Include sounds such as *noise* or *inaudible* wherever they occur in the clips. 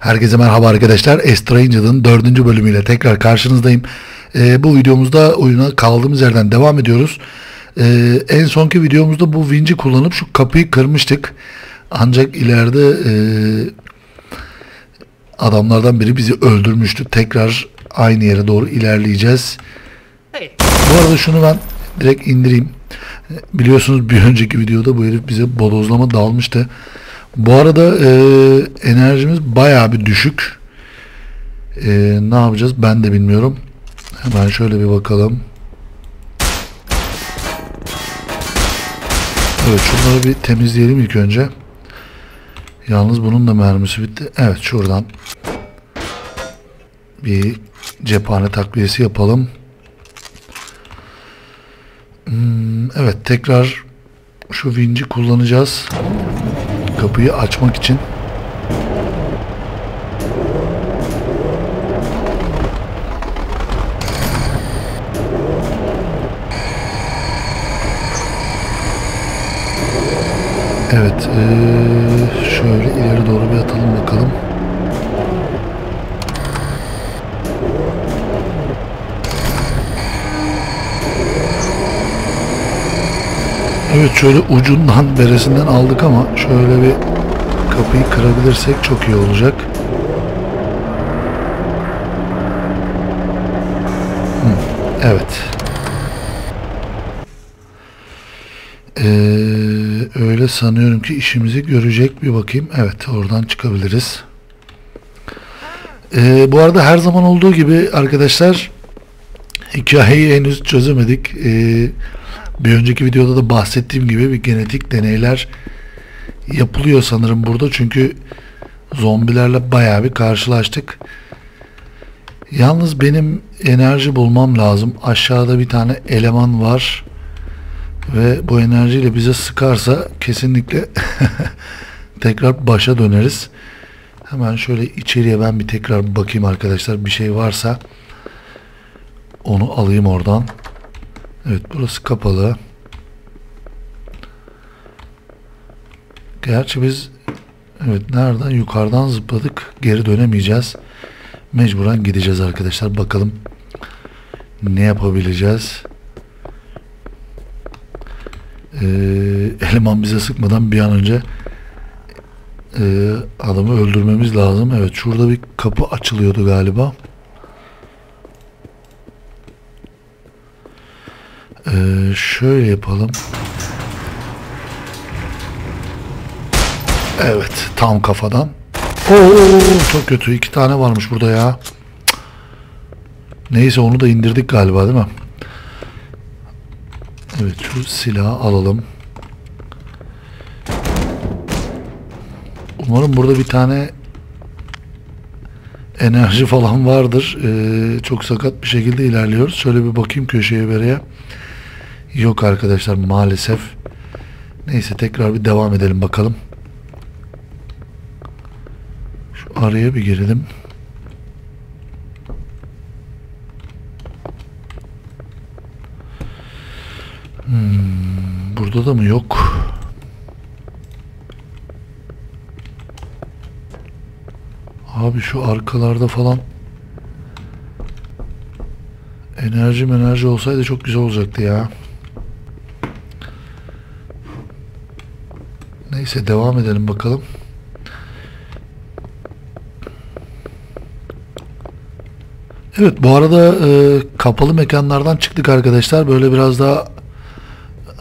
Herkese merhaba arkadaşlar. Estranger'ın dördüncü bölümüyle tekrar karşınızdayım. Ee, bu videomuzda oyuna kaldığımız yerden devam ediyoruz. Ee, en sonki videomuzda bu vinci kullanıp şu kapıyı kırmıştık. Ancak ileride e, adamlardan biri bizi öldürmüştü. Tekrar aynı yere doğru ilerleyeceğiz. Bu arada şunu ben direkt indireyim. Biliyorsunuz bir önceki videoda bu herif bize bodozlama dalmıştı. Bu arada e, enerjimiz bayağı bir düşük. E, ne yapacağız ben de bilmiyorum. Hemen şöyle bir bakalım. Evet şunları bir temizleyelim ilk önce. Yalnız bunun da mermisi bitti. Evet şuradan bir cephane takviyesi yapalım. Hmm, evet tekrar şu vinci kullanacağız. Kapıyı açmak için. Evet, ee, şöyle ileri doğru bir atalım bakalım. Evet şöyle ucundan beresinden aldık ama şöyle bir kapıyı kırabilirsek çok iyi olacak. Evet. Ee, öyle sanıyorum ki işimizi görecek bir bakayım. Evet oradan çıkabiliriz. Ee, bu arada her zaman olduğu gibi arkadaşlar hikayeyi henüz çözemedik. Ee, bir önceki videoda da bahsettiğim gibi bir genetik deneyler yapılıyor sanırım burada. Çünkü zombilerle bayağı bir karşılaştık. Yalnız benim enerji bulmam lazım. Aşağıda bir tane eleman var. Ve bu enerjiyle bize sıkarsa kesinlikle *laughs* tekrar başa döneriz. Hemen şöyle içeriye ben bir tekrar bakayım arkadaşlar. Bir şey varsa onu alayım oradan. Evet burası kapalı. Gerçi biz evet nereden yukarıdan zıpladık. Geri dönemeyeceğiz. Mecburen gideceğiz arkadaşlar. Bakalım ne yapabileceğiz. Ee, eleman bize sıkmadan bir an önce e, adamı öldürmemiz lazım. Evet şurada bir kapı açılıyordu galiba. Ee, şöyle yapalım. Evet tam kafadan. Oo, çok kötü. iki tane varmış burada ya. Neyse onu da indirdik galiba değil mi? Evet şu silahı alalım. Umarım burada bir tane enerji falan vardır. Ee, çok sakat bir şekilde ilerliyoruz. Şöyle bir bakayım köşeye bereye. Yok arkadaşlar maalesef. Neyse tekrar bir devam edelim bakalım. Şu araya bir girelim. Hmm, burada da mı yok? Abi şu arkalarda falan enerji enerji olsaydı çok güzel olacaktı ya. Neyse devam edelim bakalım. Evet bu arada e, kapalı mekanlardan çıktık arkadaşlar. Böyle biraz daha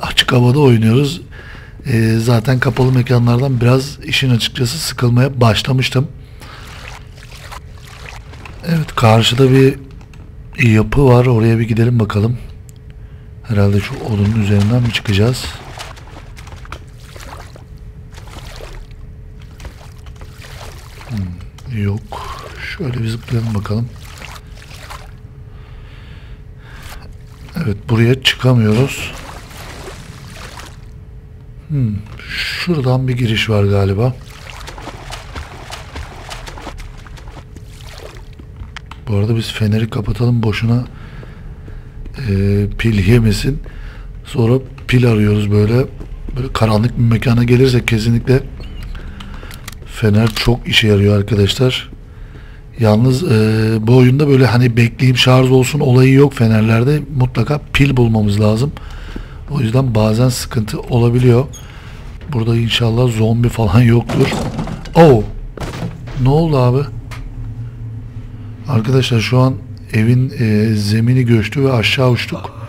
açık havada oynuyoruz. E, zaten kapalı mekanlardan biraz işin açıkçası sıkılmaya başlamıştım. Evet karşıda bir yapı var. Oraya bir gidelim bakalım. Herhalde şu odunun üzerinden mi çıkacağız? Yok. Şöyle bir zıplayalım bakalım. Evet buraya çıkamıyoruz. Hmm, şuradan bir giriş var galiba. Bu arada biz feneri kapatalım boşuna e, pil yemesin. Sonra pil arıyoruz böyle. Böyle karanlık bir mekana gelirsek kesinlikle Fener çok işe yarıyor arkadaşlar. Yalnız e, bu oyunda böyle hani bekleyeyim şarj olsun olayı yok fenerlerde. Mutlaka pil bulmamız lazım. O yüzden bazen sıkıntı olabiliyor. Burada inşallah zombi falan yoktur. Oh! Ne oldu abi? Arkadaşlar şu an evin e, zemini göçtü ve aşağı uçtuk.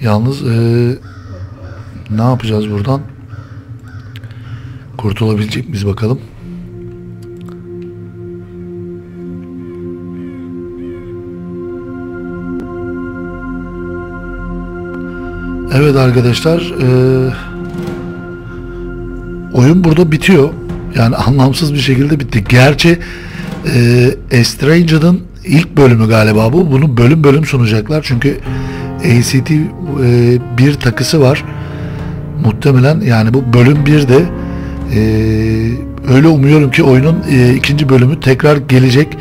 Yalnız e, ne yapacağız buradan? Kurtulabilecek miyiz bakalım. Evet arkadaşlar e, oyun burada bitiyor. Yani *laughs* anlamsız bir şekilde bitti. Gerçi e, Estranged'ın ilk bölümü galiba bu. Bunu bölüm bölüm sunacaklar. Çünkü ACT e, bir takısı var. Muhtemelen yani bu bölüm 1'de e, öyle umuyorum ki oyunun e, ikinci bölümü tekrar gelecek.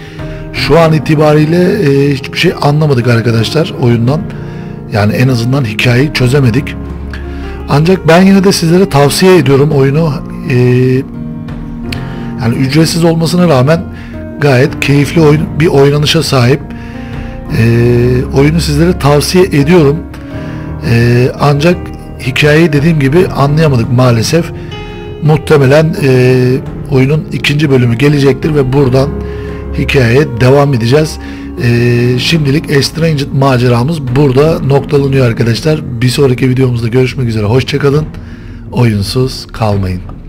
Şu an itibariyle e, hiçbir şey anlamadık arkadaşlar oyundan. Yani en azından hikayeyi çözemedik. Ancak ben yine de sizlere tavsiye ediyorum oyunu. E, yani ücretsiz olmasına rağmen gayet keyifli oyun, bir oynanışa sahip. E, oyunu sizlere tavsiye ediyorum. E, ancak hikayeyi dediğim gibi anlayamadık maalesef. Muhtemelen e, oyunun ikinci bölümü gelecektir ve buradan hikayeye devam edeceğiz. E, şimdilik Estranged maceramız burada noktalanıyor arkadaşlar. Bir sonraki videomuzda görüşmek üzere. Hoşçakalın. Oyunsuz kalmayın.